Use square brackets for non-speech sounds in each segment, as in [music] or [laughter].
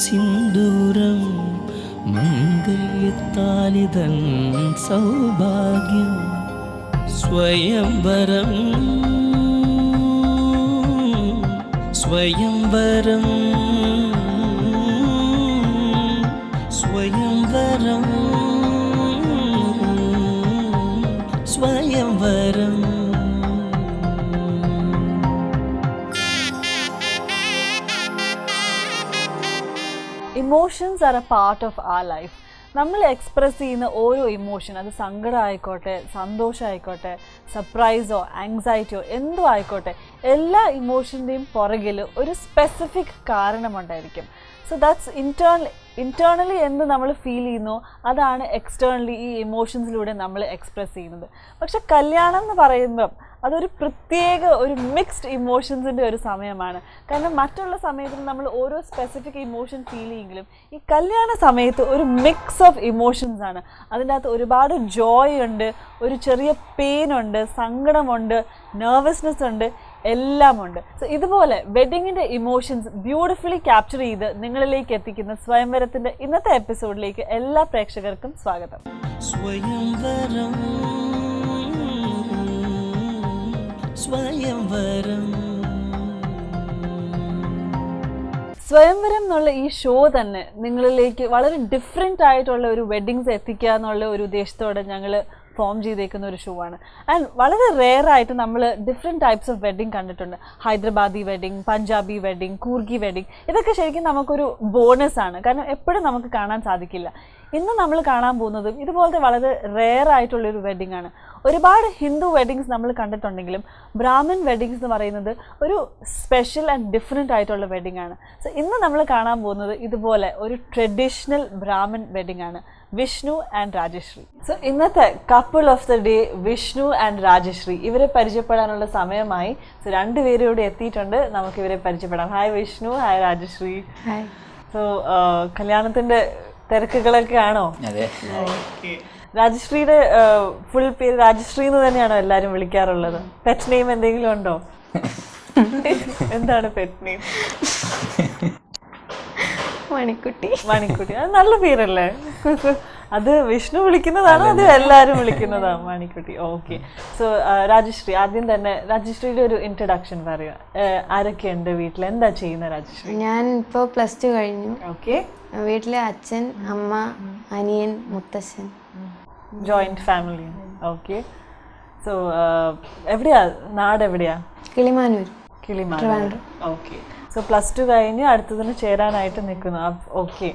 സിന്ദൂരം മംഗല്യത്താലിതൻ സൗഭാഗ്യം സ്വയംവരം. സ്വയംവരം. സ്വയംവരം. സ്വയംവരം. Emotions are a part of a life നമ്മൾ എക്സ്പ്രസ് ചെയ്യുന്ന ഓരോ ഇമോഷൻ അത് സങ്കടം ആയിക്കോട്ടെ സന്തോഷം ആയിക്കോട്ടെ സർപ്രൈസോ ആങ്സൈറ്റിയോ എന്തോ ആയിക്കോട്ടെ എല്ലാ ഇമോഷന്റെയും പുറകിൽ ഒരു സ്പെസിഫിക് കാരണമുണ്ടായിരിക്കും. സോ ദാറ്റ്സ് ഇന്റേർണൽ ഇന്റേർണലി എന്ത് നമ്മൾ ഫീൽ ചെയ്യുന്നു അതാണ് എക്സ്റ്റേർണലി ഈ ഇമോഷൻസിലൂടെ നമ്മൾ എക്സ്പ്രസ് ചെയ്യുന്നത്. പക്ഷെ കല്യാണം എന്ന് പറയുമ്പം അതൊരു പ്രത്യേക ഒരു മിക്സ്ഡ് ഇമോഷൻസിന്റെ ഒരു സമയമാണ്. കാരണം മറ്റുള്ള സമയത്ത് നമ്മൾ ഓരോ സ്പെസിഫിക് ഇമോഷൻ ഫീൽ ചെയ്യെങ്കിലും ഈ കല്യാണ സമയത്ത് ഒരു മിക്സ് ഓഫ് ഇമോഷൻസ് ആണ്. അതിന്റെ അകത്ത് ഒരുപാട് ജോയ് ഉണ്ട് ഒരു ചെറിയ പെയിൻ ഉണ്ട് സങ്കടമുണ്ട് നെർവസ്നെസ് ഉണ്ട് എല്ലാമുണ്ട് സോ ഇതുപോലെ വെഡിങ്ങിന്റെ ഇമോഷൻസ് ബ്യൂട്ടിഫുള്ളി ക്യാപ്ചർ ചെയ്ത് നിങ്ങളിലേക്ക് എത്തിക്കുന്ന സ്വയംവരത്തിന്റെ ഇന്നത്തെ എപ്പിസോഡിലേക്ക് എല്ലാ പ്രേക്ഷകർക്കും സ്വാഗതം. സ്വയംവരം സ്വയംവരം. എന്നുള്ള ഈ ഷോ തന്നെ നിങ്ങളിലേക്ക് വളരെ ഡിഫറെന്റ് ആയിട്ടുള്ള ഒരു വെഡ്ഡിങ്സ് എത്തിക്കുക എന്നുള്ള ഒരു ഉദ്ദേശത്തോടെ ഞങ്ങൾ ഫോം ചെയ്തേക്കുന്ന ഒരു ഷൂ ആണ്. ആൻഡ് വളരെ റെയർ ആയിട്ട് നമ്മൾ ഡിഫറെന്റ് ടൈപ്സ് ഓഫ് വെഡ്ഡിങ് കണ്ടിട്ടുണ്ട്. Hyderabadi wedding Punjabi wedding Coorgi wedding ഇതൊക്കെ ശരിക്കും നമുക്കൊരു ബോണസ് ആണ്. കാരണം എപ്പോഴും നമുക്ക് കാണാൻ സാധിക്കില്ല. ഇന്ന് നമ്മൾ കാണാൻ പോകുന്നത് ഇതുപോലത്തെ വളരെ റെയർ ആയിട്ടുള്ളൊരു വെഡ്ഡിംഗ് ആണ്. ഒരുപാട് ഹിന്ദു വെഡിങ്സ് നമ്മൾ കണ്ടിട്ടുണ്ടെങ്കിലും ബ്രാഹ്മിൻ വെഡിങ്സ് എന്ന് പറയുന്നത് ഒരു സ്പെഷ്യൽ ആൻഡ് ഡിഫറെന്റ് ആയിട്ടുള്ള വെഡിങ് ആണ്. സോ ഇന്ന് നമ്മൾ കാണാൻ പോകുന്നത് ഇതുപോലെ ഒരു ട്രഡീഷണൽ ബ്രാഹ്മിൻ വെഡിങ് ആണ്. വിഷ്ണു ആൻഡ് രാജശ്രീ. സോ ഇന്നത്തെ couple of the day Vishnu and Rajashree. ഇവരെ പരിചയപ്പെടാനുള്ള സമയമായി. സോ രണ്ടുപേരും ഇവിടെ എത്തിയിട്ടുണ്ട്. നമുക്ക് ഇവരെ പരിചയപ്പെടാം. Hi Vishnu. Hi Rajashree. So കല്യാണത്തിന്റെ തിരക്കുകളൊക്കെ ആണോ? അതെ. രാജശ്രീയുടെ ഫുൾ പേര് രാജശ്രീ എന്ന് തന്നെയാണോ എല്ലാരും വിളിക്കാറുള്ളത്? പെറ്റ് നെയിം എന്തെങ്കിലും ഉണ്ടോ? [laughs] എന്താണ് പെറ്റ് നെയിം മണിക്കുട്ടി. മണിക്കുട്ടി. അത് നല്ല പേരല്ലേ? അത് വിഷ്ണു വിളിക്കുന്നതാണ് അത് എല്ലാവരും വിളിക്കുന്നതാണ് മണിക്കുട്ടി. ഓക്കെ. സോ രാജശ്രീ. ആദ്യം തന്നെ രാജശ്രീയുടെ ഒരു ഇൻട്രഡക്ഷൻ പറയുക ആരൊക്കെയുണ്ട് വീട്ടിൽ എന്താ ചെയ്യുന്ന രാജശ്രീ? ഞാൻ ഇപ്പോൾ പ്ലസ് ടു കഴിഞ്ഞു. ഓക്കെ. വീട്ടിലെ അച്ഛൻ അമ്മ അനിയൻ മുത്തശ്ശൻ. Joint family okay. സോ എവിടെയാ? നാട് എവിടെയാ Kilimanoor Kilimanoor okay. So plus two കഴിഞ്ഞ് അടുത്തതിന് ചേരാനായിട്ട് നിൽക്കുന്നു. ഓക്കെ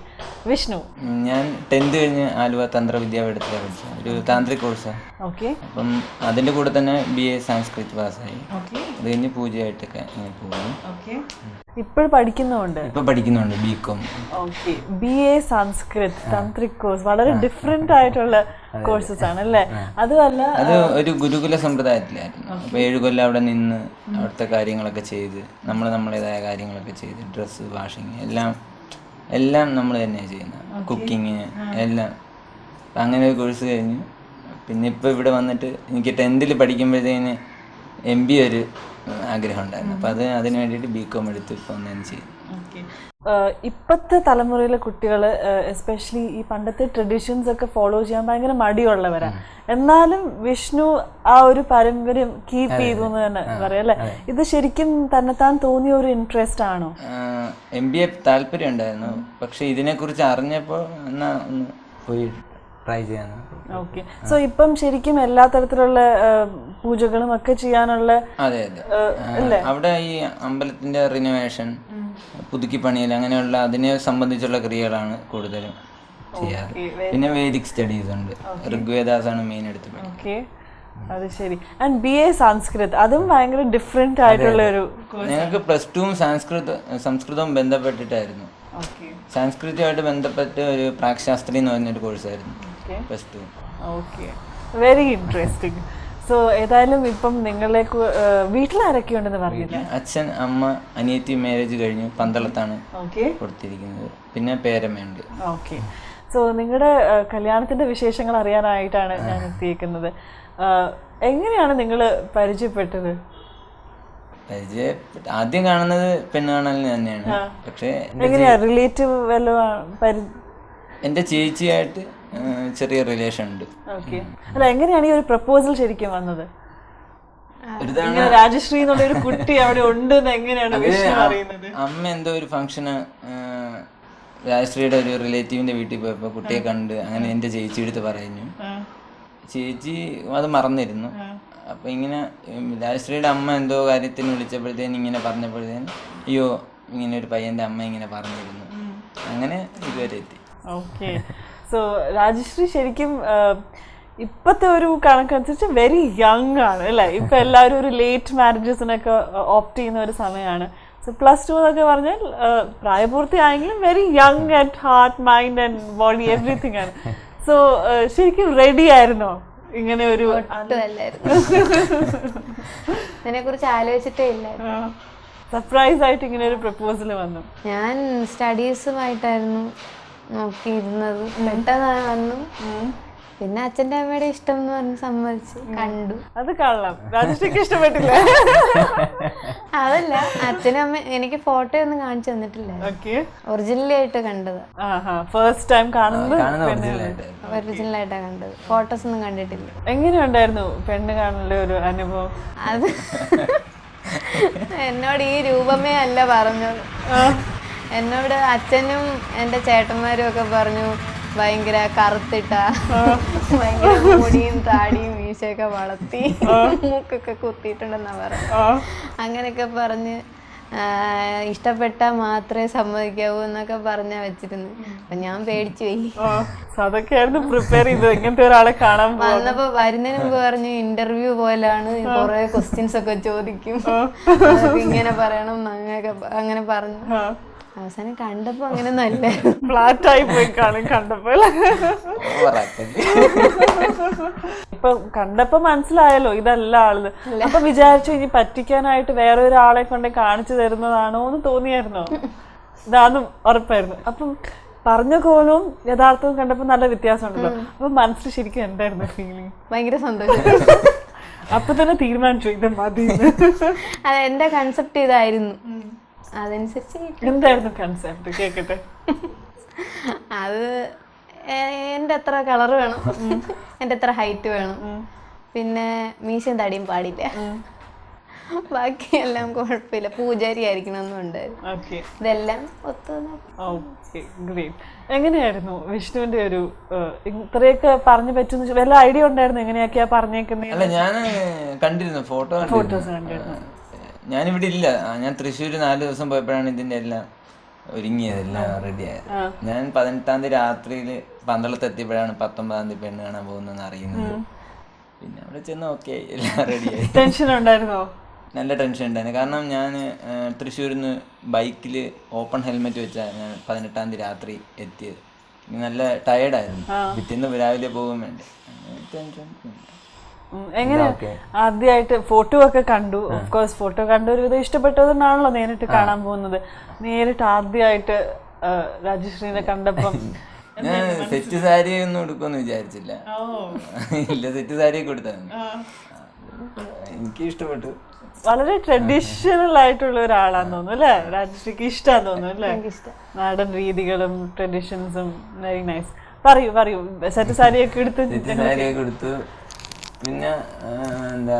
വിഷ്ണു. ഞാൻ ടെൻത്ത് കഴിഞ്ഞ് ആലുവ തന്ത്ര വിദ്യാപീഠത്തിലാണ് പഠിച്ചത്. ഒരു താന്ത്രിക് കോഴ്സാണ് ഓക്കെ അപ്പം അതിന്റെ കൂടെ തന്നെ ബി എ സംസ്കൃത് പാസ്സായി ഓക്കെ അത് കഴിഞ്ഞ് പൂജയായിട്ടൊക്കെ പോകും ഇപ്പോൾ പഠിക്കുന്നുണ്ട് ഇപ്പം പഠിക്കുന്നുണ്ട് B com okay B A Sanskrit tantric course വളരെ ഡിഫറെന്റ് ആയിട്ടുള്ള കോഴ്സസ് ആണ് അല്ലേ? അതുമല്ല അത് ഒരു ഗുരുകുല സമ്പ്രദായത്തിലായിരുന്നു. അപ്പോൾ ഏഴ് കൊല്ലം അവിടെ നിന്ന് അവിടുത്തെ കാര്യങ്ങളൊക്കെ ചെയ്ത് നമ്മൾ നമ്മളേതായ കാര്യങ്ങളൊക്കെ ചെയ്ത് ഡ്രസ്സ് വാഷിങ് എല്ലാം എല്ലാം നമ്മൾ തന്നെയാണ് ചെയ്യുന്നത്. കുക്കിങ് എല്ലാം. അങ്ങനെ ഒരു കോഴ്സ് കഴിഞ്ഞു. പിന്നെ ഇപ്പോൾ ഇവിടെ വന്നിട്ട് എനിക്ക് ടെൻത്തിൽ പഠിക്കുമ്പോഴത്തേന് എം ബി ഒരു ആഗ്രഹം ഉണ്ടായിരുന്നു അപ്പോൾ അത് അതിന് വേണ്ടിയിട്ട് ബി കോം എടുത്ത് ഇപ്പോൾ ഒന്നും ചെയ്തു. ഇപ്പത്തെ ഇപ്പോഴത്തെ തലമുറയിലെ കുട്ടികൾ എസ്പെഷ്യലി ഈ പണ്ടത്തെ ട്രഡീഷൻസ് ഒക്കെ ഫോളോ ചെയ്യാൻ ഭയങ്കര മടിയുള്ളവരാണ് എന്നാലും വിഷ്ണു ആ ഒരു പാരമ്പര്യം കീപ്പ് ചെയ്തു എന്ന് തന്നെ പറയാം അല്ലേ? ഇത് ശരിക്കും തന്നെത്താൻ തോന്നിയ ഒരു ഇൻട്രസ്റ്റ് ആണോ? എം ബി എ താല്പര്യം ഉണ്ടായിരുന്നു പക്ഷെ ഇതിനെക്കുറിച്ച് അറിഞ്ഞപ്പോൾ എന്നാ ഒന്ന് പോയി ട്രൈ ചെയ്യാന്ന് ഓക്കെ സോ ഇപ്പം ശരിക്കും എല്ലാ തരത്തിലുള്ള പൂജകളും ഒക്കെ ചെയ്യാനുള്ള അതെ അതെ. അവിടെ ഈ അമ്പലത്തിന്റെ റിനോവേഷൻ പുതുക്കി പണിയൽ അങ്ങനെയുള്ള അതിനെ സംബന്ധിച്ചുള്ള ക്രിയകളാണ് കൂടുതലും ചെയ്യാറ്. പിന്നെ വേദിക് സ്റ്റഡീസ് ഉണ്ട്. ഋഗ്വേദാസ് ആണ് മെയിൻ എടുത്ത് ഓക്കെ അത് ശരി. ആൻഡ് ബി എ സംസ്കൃത് അതും ഭയങ്കര ഡിഫറെന്റ് ആയിട്ടുള്ള ഒരു ഞങ്ങൾക്ക് പ്ലസ് ടുവും സംസ്കൃത സംസ്കൃതവും ബന്ധപ്പെട്ടിട്ടായിരുന്നു. ഓക്കെ സംസ്കൃതമായിട്ട് ബന്ധപ്പെട്ട് ഒരു പ്രാക്ശാസ്ത്രി എന്ന് പറഞ്ഞൊരു കോഴ്സായിരുന്നു okay plus two okay very interesting so ഏതായാലും ഇപ്പം നിങ്ങളെ വീട്ടിലാരൊക്കെയുണ്ടെന്ന് പറഞ്ഞില്ല? അച്ഛൻ അമ്മ അനിയത്തി മാരേജ് കഴിഞ്ഞു പന്തളത്താണ് കൊടുത്തിരിക്കുന്നത്. പിന്നെ പേരമ്മയുണ്ട്. ഓക്കെ സോ നിങ്ങളുടെ കല്യാണത്തിന്റെ വിശേഷങ്ങൾ അറിയാനായിട്ടാണ് ഞാൻ എത്തിയേക്കുന്നത്. ആ, എങ്ങനെയാണ് നിങ്ങൾ പരിചയപ്പെട്ടത്? പരിചയപ്പെട്ട ആദ്യം കാണുന്നത് പെണ്ണുകാണലിന് തന്നെയാണ്. പക്ഷേ എങ്ങനെയാ? റിലേറ്റീവ് വല്ലതും പരി ചേച്ചിയായിട്ട് ചെറിയ റിലേഷൻ ഉണ്ട്. അല്ല എങ്ങനെയാണ് ഈ ഒരു പ്രപ്പോസൽ ശരിക്കും വന്നത്? രാജശ്രീ എന്നുള്ള ഒരു കുട്ടി അവിടെ ഉണ്ട് എങ്ങനെയാണ് അമ്മ എന്തോ ഒരു ഫംഗ്ഷന് രാജശ്രീയുടെ ഒരു റിലേറ്റീവിന്റെ വീട്ടിൽ പോയപ്പോ കുട്ടിയെ കണ്ട് അങ്ങനെ എന്റെ ചേച്ചി എടുത്ത് പറഞ്ഞു ചേച്ചി അത് മറന്നിരുന്നു. അപ്പൊ ഇങ്ങനെ രാജശ്രീയുടെ അമ്മ എന്തോ കാര്യത്തിന് വിളിച്ചപ്പോഴത്തേന് ഇങ്ങനെ പറഞ്ഞപ്പോഴത്തേന് അയ്യോ ഇങ്ങനെ ഒരു പയ്യന്റെ അമ്മ ഇങ്ങനെ പറഞ്ഞിരുന്നു. അങ്ങനെ ഇതുവരെ എത്തി. ഓക്കെ സോ രാജശ്രീ ശരിക്കും ഇപ്പോഴത്തെ ഇപ്പത്തെ ഒരു കണക്കനുസരിച്ച് വെരി യങ് ആണ് അല്ലേ? ഇപ്പൊ [laughs] എല്ലാവരും ഒരു ലേറ്റ് മാരേജസിനൊക്കെ ഓപ്റ്റ് ചെയ്യുന്ന ഒരു സമയമാണ് സോ പ്ലസ് ടു എന്നൊക്കെ പറഞ്ഞാൽ പ്രായപൂർത്തിയായെങ്കിലും very young at heart mind and body everything ആണ്. [laughs] സോ ശരിക്കും റെഡി ആയിരുന്നോ? ഇങ്ങനെ ഒരു [laughs] ഇതിനെ കുറിച്ച് ആലോചിച്ചിട്ടേ ഇല്ലായിരുന്നു സർപ്രൈസ് ആയിട്ട് ഇങ്ങനെ ഒരു പ്രപ്പോസൽ വന്നു. ഞാൻ സ്റ്റഡീസുമായിട്ടായിരുന്നു നോക്കിയിരുന്നത്. പെട്ടെന്ന് വന്നു പിന്നെ അച്ഛന്റെ അമ്മയുടെ ഇഷ്ടം എന്ന് പറഞ്ഞ് സമ്മതിച്ച്. കണ്ടു. അത് കള്ളം. രാജശ്രീക്ക് ഇഷ്ടപ്പെട്ടില്ല. അതല്ല അച്ഛനും അമ്മ എനിക്ക് ഫോട്ടോ ഒന്നും കാണിച്ചു തന്നിട്ടില്ല. ഓക്കെ ഒറിജിനലി ആയിട്ട് കണ്ടത്. ആഹാ ഫസ്റ്റ് ടൈം കാണുന്നത് ഒറിജിനൽ ആയിട്ടാ. കണ്ടത്. ഫോട്ടോസ് ഒന്നും കണ്ടിട്ടില്ല. എങ്ങനെയുണ്ടായിരുന്നു പെണ്ണ് കാണലിന്റെ ഒരു അനുഭവം? അത് [laughs] എന്നോട് ഈ രൂപമേ അല്ല പറഞ്ഞത്. എന്നോട് അച്ഛനും എന്റെ ചേട്ടന്മാരും ഒക്കെ പറഞ്ഞു ഭയങ്കര കറുത്തിട്ട ഭയങ്കര മുടിയും താടിയും മീശയൊക്കെ വളർത്തി മൂക്കൊക്കെ കുത്തിയിട്ടുണ്ടെന്നാ പറഞ്ഞു അങ്ങനെയൊക്കെ പറഞ്ഞ് ഇഷ്ടപ്പെട്ട ഇഷ്ടപ്പെട്ടാൽ മാത്രമേ സമ്മതിക്കാവൂ എന്നൊക്കെ പറഞ്ഞാ വെച്ചിരുന്നു. അപ്പൊ ഞാൻ പേടിച്ചു പോയി. അതൊക്കെയായിരുന്നു പ്രിപ്പയർ ചെയ്തത്. ഇങ്ങനത്തെ ഒരാളെ കാണാൻ വന്നപ്പോ വരുന്നതിന് മുമ്പ് പറഞ്ഞു ഇന്റർവ്യൂ പോലാണ് കുറെ ക്വസ്റ്റ്യൻസ് ഒക്കെ ചോദിക്കും. ഇങ്ങനെ പറയണം അങ്ങനെയൊക്കെ അങ്ങനെ പറഞ്ഞു. അവസാനം കണ്ടപ്പോ അങ്ങനെ നല്ല ഫ്ലാറ്റ് ആയി പോയി കാണും കണ്ടപ്പോ. അല്ലേ? ഓവറാക്കല്ലേ ഇപ്പൊ കണ്ടപ്പോ മനസ്സിലായല്ലോ ഇതല്ല ആൾ. അപ്പൊ വിചാരിച്ചു ഇനി പറ്റിക്കാനായിട്ട് വേറെ ഒരാളെ കൊണ്ട് കാണിച്ചു തരുന്നതാണോ എന്ന് തോന്നിയായിരുന്നോ? ഇതാന്നും ഉറപ്പായിരുന്നു. അപ്പം പറഞ്ഞ കോലും യഥാർത്ഥവും കണ്ടപ്പോ നല്ല വ്യത്യാസം ഉണ്ടല്ലോ അപ്പൊ മനസ്സിൽ ശരിക്കും എന്തായിരുന്നു ഫീലിംഗ് ഭയങ്കര സന്തോഷം. അപ്പൊ തന്നെ തീരുമാനിച്ചു ഇത് മതി അതെ എന്റെ കൺസെപ്റ്റ് ഇതായിരുന്നു. അതനുസരിച്ച് എന്തായിരുന്നു കൺസെപ്റ്റ് കേക്കട്ടെ. [laughs] അത് എന്റെ എത്ര കളർ വേണം. എന്റെ എത്ര ഹൈറ്റ് വേണം. പിന്നെ മീശയും തടിയും പാടില്ല. ബാക്കിയെല്ലാം കുഴപ്പമില്ല. പൂജാരി ആയിരിക്കണം എന്നുണ്ടായിരുന്നു ഓക്കെ. ഇതെല്ലാം ഗ്രേറ്റ് എങ്ങനെയായിരുന്നു വിഷ്ണുവിന്റെ ഒരു ഇത്രയൊക്കെ പറഞ്ഞു പറ്റുന്ന വല്ല ഐഡിയ ഉണ്ടായിരുന്നു എങ്ങനെയൊക്കെയാ പറഞ്ഞേക്കുന്നത് അല്ല ഞാൻ കണ്ടിരുന്നു ഫോട്ടോ ഫോട്ടോസ് കണ്ടിരുന്നു. ഞാനിവിടെ ഇല്ല. ഞാൻ തൃശ്ശൂർ നാല് ദിവസം പോയപ്പോഴാണ് ഇതിന്റെ എല്ലാം ഒരുങ്ങിയത് എല്ലാം റെഡി ആയത് ഞാൻ പതിനെട്ടാം തീയതി രാത്രിയിൽ പന്തളത്ത് എത്തിയപ്പോഴാണ് പത്തൊമ്പതാം തീയതി പെണ്ണ് കാണാൻ പോകുന്നതെന്ന് അറിയുന്നത്. പിന്നെ അവിടെ ചെന്ന് ഓക്കെ എല്ലാം റെഡിയായി. ടെൻഷൻ ഉണ്ടായിരുന്നോ? നല്ല ടെൻഷൻ ഉണ്ടായിരുന്നു. കാരണം ഞാൻ തൃശ്ശൂരിൽ നിന്ന് ബൈക്കിൽ ഓപ്പൺ ഹെൽമെറ്റ് വെച്ചാൽ ഞാൻ പതിനെട്ടാം തീയതി രാത്രി എത്തിയത്. നല്ല ടയേർഡായിരുന്നു പിറ്റേന്ന് രാവിലെ പോകാൻ വേണ്ടേ. ടെൻഷൻ. എങ്ങനെ? ആദ്യമായിട്ട് ഫോട്ടോ ഒക്കെ കണ്ടു. ഓഫ്കോഴ്സ് ഫോട്ടോ കണ്ടു ഒരു വിധം ഇഷ്ടപ്പെട്ടതുകൊണ്ടാണല്ലോ നേരിട്ട് കാണാൻ പോകുന്നത്. നേരിട്ട് ആദ്യമായിട്ട് രാജശ്രീനെ കണ്ടപ്പം [laughs] ഞാൻ സെറ്റ് സാരി ഒന്നും എടുക്കുമെന്ന് വിചാരിച്ചില്ല. ഇല്ല സെറ്റ് സാരി ഒക്കെ എടുത്തായിരുന്നു എനിക്ക് ഇഷ്ടപ്പെട്ടു. വളരെ ട്രഡീഷണൽ ആയിട്ടുള്ള ഒരാളാന്ന് തോന്നുന്നു അല്ലേ? രാജശ്രീക്ക് ഇഷ്ടമാന്ന് തോന്നുന്നു അല്ലേ? നാടൻ രീതികളും ട്രഡീഷൻസും വെരി നൈസ് പറയൂ പറയൂ. സെറ്റ് സാരിയൊക്കെ എടുത്ത് സെറ്റ് സാരിയൊക്കെ എടുത്തു പിന്നെ എന്താ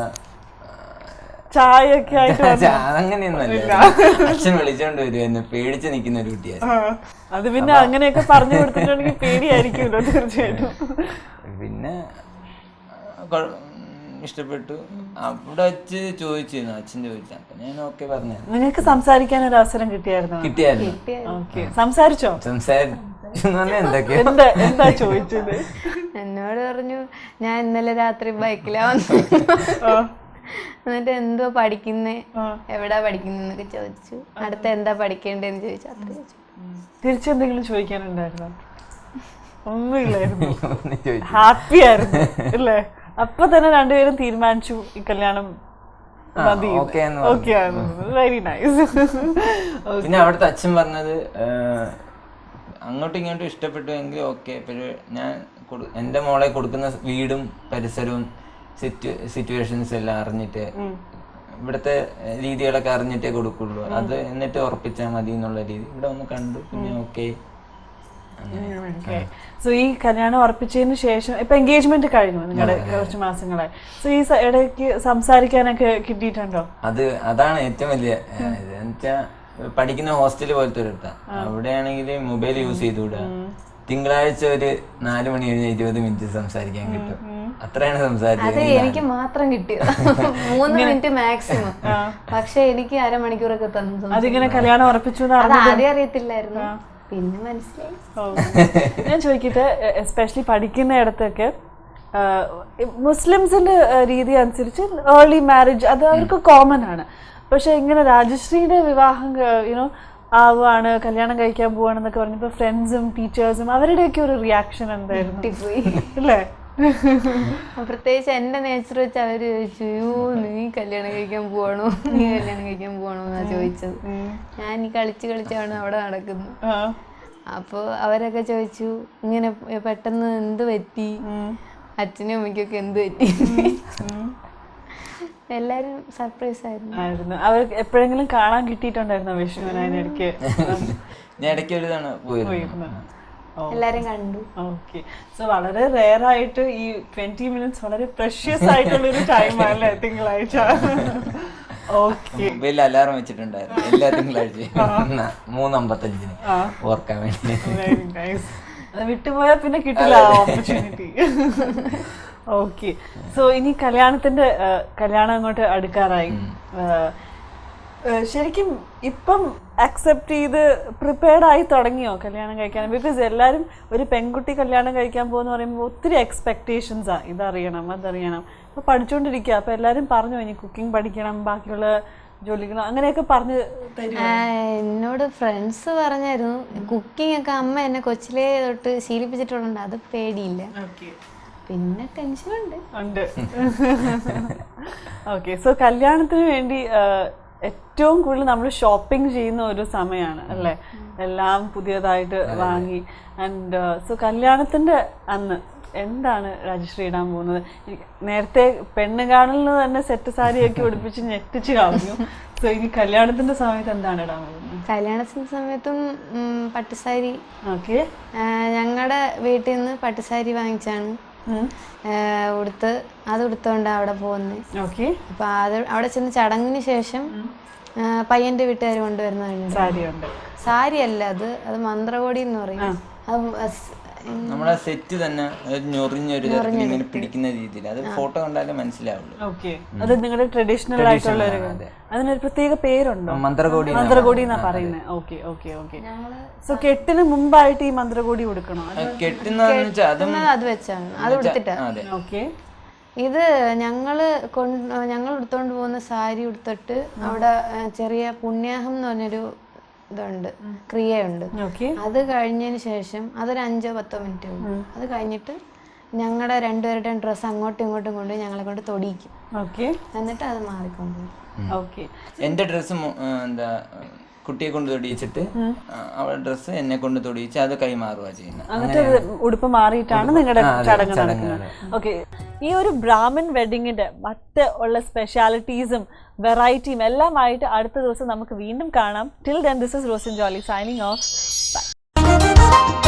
ചായ ഒക്കെ ആയിട്ട് അതങ്ങനെയൊന്നുമല്ല അച്ഛൻ വിളിച്ചോണ്ട് വരുമായിരുന്നു പേടിച്ച് നിൽക്കുന്ന ഒരു കുട്ടിയായിരുന്നു അത് പിന്നെ അങ്ങനെയൊക്കെ പറഞ്ഞു കൊടുത്തിട്ടുണ്ടെങ്കിൽ പേടിയായിരിക്കുമല്ലോ തീർച്ചയായിട്ടും. പിന്നെ ഇഷ്ടപ്പെട്ടു. അവിടെ വെച്ച് ചോദിച്ചിരുന്നു അച്ഛൻ ചോദിച്ചു അപ്പൊ ഞാൻ ഓക്കെ പറഞ്ഞു. നിങ്ങൾക്ക് സംസാരിക്കാൻ ഒരു അവസരം കിട്ടിയായിരുന്നു? കിട്ടിയായിരുന്നു. ഓക്കെ. സംസാരിച്ചോ? സംസാരിച്ചു എന്താ ചോദിച്ചത്? എന്നോട് പറഞ്ഞു ഞാൻ ഇന്നലെ രാത്രി ബൈക്കിലാ വന്നു എന്നിട്ട് എന്തോ പഠിക്കുന്നേ? എവിടാ പഠിക്കുന്നൊക്കെ ചോദിച്ചു. അടുത്ത എന്താ പഠിക്കേണ്ടതെന്ന് ചോദിച്ചു. അത്ര ചോദിച്ചു. തിരിച്ചെന്തെങ്കിലും ചോദിക്കാനുണ്ടായിരുന്നോ? ഒന്നുമില്ലായിരുന്നു. ഒന്ന് ചോദിച്ചു ഹാപ്പി ആയിരുന്നു അല്ലേ? അപ്പൊ തന്നെ രണ്ടുപേരും തീരുമാനിച്ചു ഈ കല്യാണം മതി വെരി നൈസ് [laughs] പിന്നെ അവിടുത്തെ അച്ഛൻ പറഞ്ഞത് അങ്ങോട്ടും ഇങ്ങോട്ടും ഇഷ്ടപ്പെട്ടു എങ്കിൽ ഓക്കെ പക്ഷേ ഞാൻ എന്റെ മോളെ കൊടുക്കുന്ന വീടും പരിസരവും സിറ്റുവേഷൻസ് എല്ലാം അറിഞ്ഞിട്ട് ഇവിടുത്തെ രീതികളൊക്കെ അറിഞ്ഞിട്ടേ കൊടുക്കുള്ളൂ. അത് എന്നിട്ട് ഉറപ്പിച്ചാൽ മതി എന്നുള്ള രീതി. ഇവിടെ ഒന്ന് കണ്ടു പിന്നെ ഓക്കെ സോ ഈ കല്യാണം ഉറപ്പിച്ചതിന് ശേഷം ഇപ്പൊ എൻഗേജ്മെന്റ് കഴിഞ്ഞു നിങ്ങളുടെ കുറച്ച് മാസങ്ങളായി. സോ ഈ ഇടയ്ക്ക് സംസാരിക്കാനൊക്കെ കിട്ടിയിട്ടുണ്ടോ? അത് അതാണ് ഏറ്റവും വലിയ പഠിക്കുന്ന ഹോസ്റ്റൽ പോലത്തെ ഒരു അവിടെയാണെങ്കിൽ മൊബൈൽ യൂസ് ചെയ്തുകൂടാ. തിങ്കളാഴ്ച ഒരു നാല് മണി കഴിഞ്ഞ ഇരുപത് മിനിറ്റ് സംസാരിക്കാൻ കിട്ടും. അത്രയാണ് സംസാരിക്കുന്നത് സംസാരിച്ചത് എനിക്ക് മാത്രം കിട്ടിയത് [laughs] മൂന്ന് മിനിറ്റ് മാക്സിമം. പക്ഷെ എനിക്ക് അരമണിക്കൂറൊക്കെ തന്നു അതിങ്ങനെ കല്യാണം ഉറപ്പിച്ചു ആദ്യം അറിയത്തില്ലായിരുന്നു. പിന്നെ മനസ്സിലായി. ഞാൻ ചോദിക്കട്ടെ എസ്പെഷ്യലി പഠിക്കുന്ന ഇടത്തൊക്കെ മുസ്ലിംസിന്റെ രീതി അനുസരിച്ച് ഏർലി മാരേജ് അത് അവർക്ക് കോമൺ ആണ്. പക്ഷെ ഇങ്ങനെ രാജശ്രീയുടെ വിവാഹം യുനോ ആവുകയാണ് കല്യാണം കഴിക്കാൻ പോവാണെന്നൊക്കെ പറഞ്ഞപ്പോൾ ഫ്രണ്ട്സും ടീച്ചേഴ്സും അവരുടെയൊക്കെ ഒരു റിയാക്ഷൻ എന്തായിരുന്നു? അല്ലേ? പ്രത്യേകിച്ച് എന്റെ നേച്ചർ വെച്ച് അവർ ചോദിച്ചു യൂ നീ കല്യാണം കഴിക്കാൻ പോവാണോ? നീ കല്യാണം കഴിക്കാൻ പോവാണോ? എന്നാ ചോദിച്ചത്. ഞാൻ ഈ കളിച്ച് കളിച്ചാണ് അവിടെ നടക്കുന്നത്. അപ്പോൾ അവരൊക്കെ ചോദിച്ചു ഇങ്ങനെ പെട്ടെന്ന് എന്ത് പറ്റി? അച്ഛനും അമ്മയ്ക്കൊക്കെ എന്ത് പറ്റി? എല്ലാരും സർപ്രൈസ് ആയിരുന്നു. ആയിരുന്നു. അവർ എപ്പോഴെങ്കിലും കാണാൻ കിട്ടിയിട്ടുണ്ടായിരുന്നു വിഷ്ണു ഞാൻ ഇടയ്ക്ക് ഞാൻ ഇടയ്ക്ക് ഒരു തവണ പോയിരുന്നു. എല്ലാരും കണ്ടു. ഓക്കെ സോ വളരെ റെയർ ആയിട്ട് ഈ ട്വന്റി മിനിറ്റ്സ് വളരെ പ്രഷ്യസ് ആയിട്ടുള്ള ഒരു ടൈം ആണല്ലേ തിങ്കളാഴ്ച. ഓക്കെ മൊബൈലിൽ അലാറം വെച്ചിട്ടുണ്ടായിരുന്നു. എല്ലാ തിങ്കളാഴ്ചയും. മൂന്നമ്പത്തഞ്ചിന്. ഓർക്കാൻ വേണ്ടി. വെരി നൈസ് അത് വിട്ടുപോയാൽ പിന്നെ കിട്ടില്ല ഓപ്പർച്യൂണിറ്റി ഓക്കെ സോ ഇനി കല്യാണത്തിന്റെ കല്യാണം അങ്ങോട്ട് അടുക്കാറായി. ശരിക്കും ഇപ്പം അക്സെപ്റ്റ് ചെയ്ത് പ്രിപ്പയർഡ് ആയി തുടങ്ങിയോ കല്യാണം കഴിക്കാൻ? ബിക്കോസ് എല്ലാവരും ഒരു പെൺകുട്ടി കല്യാണം കഴിക്കാൻ പോകുന്ന പറയുമ്പോൾ ഒത്തിരി എക്സ്പെക്റ്റേഷൻസാണ് ഇതറിയണം അതറിയണം. അപ്പോൾ പഠിച്ചുകൊണ്ടിരിക്കുക അപ്പോൾ എല്ലാവരും പറഞ്ഞു ഇനി കുക്കിംഗ് പഠിക്കണം ബാക്കിയുള്ള ജോലികൾ അങ്ങനെയൊക്കെ പറഞ്ഞു എന്നോട് ഫ്രണ്ട്സ് പറഞ്ഞായിരുന്നു കുക്കിംഗ് ഒക്കെ അമ്മ എന്നെ കൊച്ചിലേ തൊട്ട് ശീലിപ്പിച്ചിട്ടുണ്ട് അത് പേടിയില്ല. ഓക്കെ പിന്നെ ടെൻഷനുണ്ട് ഉണ്ട്. ഓക്കെ സോ [laughs] കല്യാണത്തിന് വേണ്ടി ഏറ്റവും കൂടുതൽ നമ്മൾ ഷോപ്പിംഗ് ചെയ്യുന്ന ഒരു സമയമാണ് അല്ലേ? എല്ലാം പുതിയതായിട്ട് വാങ്ങി. ആൻഡ് സോ കല്യാണത്തിന്റെ അന്ന് എന്താണ് രാജശ്രീ ഇടാൻ പോകുന്നത്? നേരത്തെ പെണ്ണ് കാണലിന് തന്നെ സെറ്റ് സാരിയൊക്കെ ഒടിപ്പിച്ച് ഞെട്ടിച്ച് കളഞ്ഞു സോ ഇനി കല്യാണത്തിന്റെ സമയത്ത് എന്താണ് ഇടാൻ പോകുന്നത്? കല്യാണത്തിന്റെ സമയത്തും പട്ടുസാരി ഓക്കെ ഞങ്ങളുടെ വീട്ടിൽ നിന്ന് പട്ടുസാരി വാങ്ങിച്ചാണ് ഉടുത്ത് അത് ഉടുത്തോണ്ട് അവിടെ പോകുന്നത് ഓക്കെ. അപ്പൊ അത് അവിടെ ചെന്ന് ചടങ്ങിന് ശേഷം പയ്യന്റെ വീട്ടുകാർ കൊണ്ടുവരുന്നുണ്ട് സാരിയുണ്ട്. സാരി അല്ല അത് അത് മന്ത്രകോടി എന്ന് പറയും അത് നമ്മളെ സെറ്റ് തന്നെ ഒരു ഞൊറിഞ്ഞൊരു തരത്തിൽ ഇങ്ങനെ പിടിക്കുന്ന രീതിയിൽ. അത് ഫോട്ടോ കണ്ടാലേ മനസ്സിലാവുള്ളൂ. ഓക്കെ അത് നിങ്ങളുടെ ട്രഡീഷണൽ ആയിട്ടുള്ള ഒരു അതിനൊരു പ്രത്യേക പേരുണ്ടോ? മന്ത്രകോടി മന്ത്രകോടി എന്നാ പറയുന്നത്. ഓക്കെ ഓക്കെ ഓക്കെ സോ കെട്ടിന് മുമ്പായിട്ട് ഈ മന്ത്രകോടി കൊടുക്കണോ? അതും വെച്ചാണ്. അത് ഉടുത്തിട്ടാ അതെ. ഓക്കെ ഇത് ഞങ്ങൾ കൊണ്ട് ഞങ്ങൾ എടുത്തോണ്ട് പോകുന്ന സാരി ഉടുത്തിട്ട് അവിടെ ചെറിയ പുണ്യാഹം എന്ന് പറഞ്ഞൊരു ഇതുണ്ട്. ക്രിയയുണ്ട്. ഓക്കെ. അത് കഴിഞ്ഞതിന് ശേഷം അതൊരു അഞ്ചോ പത്തോ മിനിറ്റ് അത് കഴിഞ്ഞിട്ട് ഞങ്ങളുടെ രണ്ടുപേരുടെയും ഡ്രസ്സ് അങ്ങോട്ടും ഇങ്ങോട്ടും കൊണ്ട് ഞങ്ങളെ കൊണ്ട് തൊടിയിക്കും. ഓക്കെ. എന്നിട്ട് അത് മാറിക്കൊണ്ടുവരും ഓക്കെ. എന്റെ ഡ്രസ്സ് എന്താ കുട്ടിയെ കൊണ്ട് തൊടിയിച്ചിട്ട് അവളുടെ ഡ്രസ്സ് എന്നെ കൊണ്ട് തൊടിയിച്ച് അത് കൈമാറുക ചെയ്യുന്നത് ഉടുപ്പ് മാറിയിട്ടാണ് നിങ്ങളുടെ ചടങ്ങ് നടക്കുന്നത്. ഓക്കെ. ഈ ഒരു ബ്രാഹ്മിൻ വെഡിങ്ങിന്റെ മറ്റ് ഉള്ള സ്പെഷ്യാലിറ്റീസും വെറൈറ്റിയും എല്ലാമായിട്ട് അടുത്ത ദിവസം നമുക്ക് വീണ്ടും കാണാം. Till then this is Rosin Jolly signing off by